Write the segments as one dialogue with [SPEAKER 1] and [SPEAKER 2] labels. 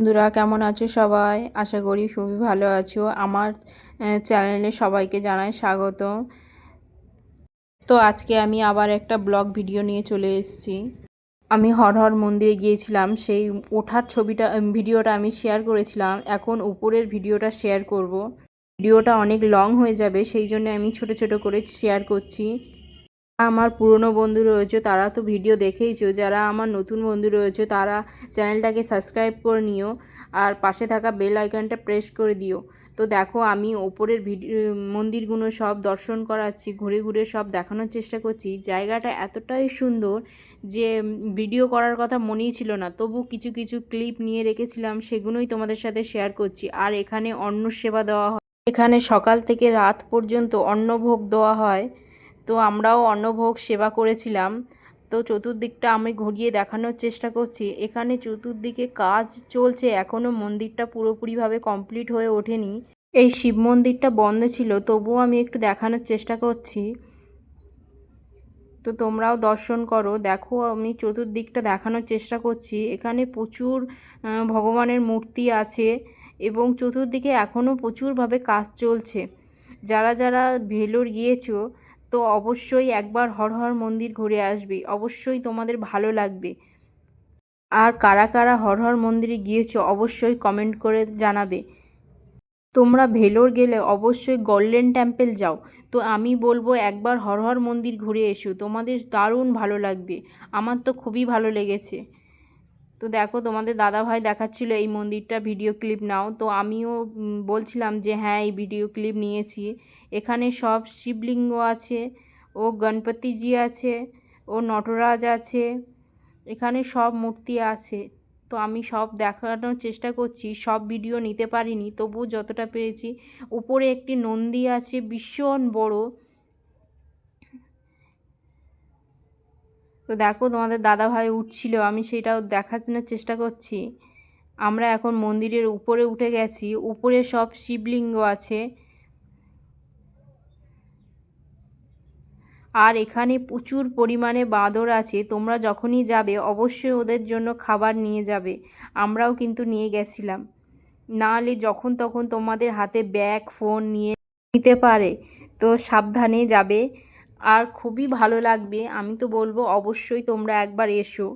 [SPEAKER 1] বন্ধুরা, কেমন আছো সবাই? আশা করি খুবই ভালো আছো। আমার চ্যানেলে সবাইকে জানাই স্বাগত। তো আজকে আমি আবার একটা ব্লগ ভিডিও নিয়ে চলে এসেছি। আমি হর হর মন্দিরে গিয়েছিলাম, সেই ওঠার ছবিটা ভিডিওটা আমি শেয়ার করেছিলাম। এখন উপরের ভিডিওটা শেয়ার করব। ভিডিওটা অনেক লং হয়ে যাবে, সেই জন্য আমি ছোট ছোট করে শেয়ার করছি। আমার পুরনো বন্ধু রয়েছে, তারা তো ভিডিও দেখেইছো। যারা আমার নতুন বন্ধু রয়েছে, তারা চ্যানেলটাকে সাবস্ক্রাইব করে নিও আর পাশে থাকা বেল আইকনটা প্রেস করে দিও। তো দেখো, আমি ওপরের ভিডিও মন্দিরগুলো সব দর্শন করাচ্ছি, ঘুরে ঘুরে সব দেখানোর চেষ্টা করছি। জায়গাটা এতটাই সুন্দর যে ভিডিও করার কথা মনেই ছিল না। তবু কিছু কিছু ক্লিপ নিয়ে রেখেছিলাম, সেগুলোই তোমাদের সাথে শেয়ার করছি। আর এখানে অন্ন সেবা দেওয়া হয়। এখানে সকাল থেকে রাত পর্যন্ত অন্নভোগ দেওয়া হয়। তো আমরাও অন্নভোগ সেবা করেছিলাম। তো চতুর্দিকটা আমি ঘুরিয়ে দেখানোর চেষ্টা করছি। এখানে চতুর্দিকে কাজ চলছে এখনও মন্দিরটা পুরোপুরিভাবে কমপ্লিট হয়ে ওঠেনি। এই শিব মন্দিরটা বন্ধ ছিল, তবুও আমি একটু দেখানোর চেষ্টা করছি। তো তোমরাও দর্শন করো, দেখো আমি চতুর্দিকটা দেখানোর চেষ্টা করছি। এখানে প্রচুর ভগবানের মূর্তি আছে এবং চতুর্দিকে এখনও প্রচুরভাবে কাজ চলছে। যারা যারা ভেলোর গিয়েছো তো অবশ্যই একবার হর হর মন্দির ঘুরে আসবে। অবশ্যই তোমাদের ভালো লাগবে। আর কারা কারা হর হর মন্দিরে গিয়েছো অবশ্যই কমেন্ট করে জানাবে। তোমরা ভেলোর গেলে অবশ্যই গোল্ডেন টেম্পল যাও। তো আমি বলব একবার হর হর মন্দির ঘুরে এসো। তোমাদের দারুণ ভালো লাগবে। আমার তো খুবই ভালো লেগেছে। তো দেখো তোমাদের দাদাভাই দেখাচ্ছিল এই মন্দিরটা ভিডিও ক্লিপ নাও। তো আমিও বলছিলাম যে হ্যাঁ এই ভিডিও ক্লিপ নিয়েছি। এখানে সব শিবলিঙ্গ আছে, ও গণপতিজি আছে, ও নটরাজ আছে, এখানে সব মূর্তি আছে। তো আমি সব দেখানোর চেষ্টা করছি, সব ভিডিও নিতে পারিনি। তবু যতটা পেরেছি, উপরে একটি নন্দী আছে, ভীষণ বড়। তো দেখো তোমাদের দাদাভাই উঠছিল, আমি সেটাও দেখানোর চেষ্টা করছি। আমরা এখন মন্দিরের উপরে উঠে গেছি, উপরে সব শিবলিঙ্গ আছে। আর এখানে প্রচুর পরিমাণে বাঁদর আছে, তোমরা যখনই যাবে অবশ্যই ওদের জন্য খাবার নিয়ে যাবে, আমরাও কিন্তু নিয়ে গেছিলাম। নাহলে যখন তখন তোমাদের হাতে ব্যাগ, ফোন নিয়ে নিতে পারে, তো সাবধানে যাবে। আর খুবই ভালো লাগবে। আমি তো বলব অবশ্যই তোমরা একবার এসো।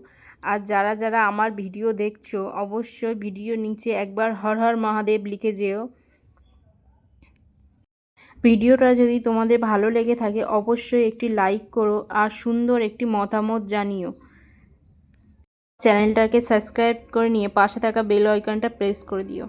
[SPEAKER 1] আর যারা যারা আমার ভিডিও দেখছ, অবশ্যই ভিডিও নিচে একবার হর হর মহাদেব লিখে যেও। ভিডিওটা যদি তোমাদের ভালো লেগে থাকে, অবশ্যই একটি লাইক করো আর সুন্দর একটি মতামত জানিও। চ্যানেলটাকে সাবস্ক্রাইব করে নিয়ে পাশে থাকা বেল আইকনটা প্রেস করে দিও।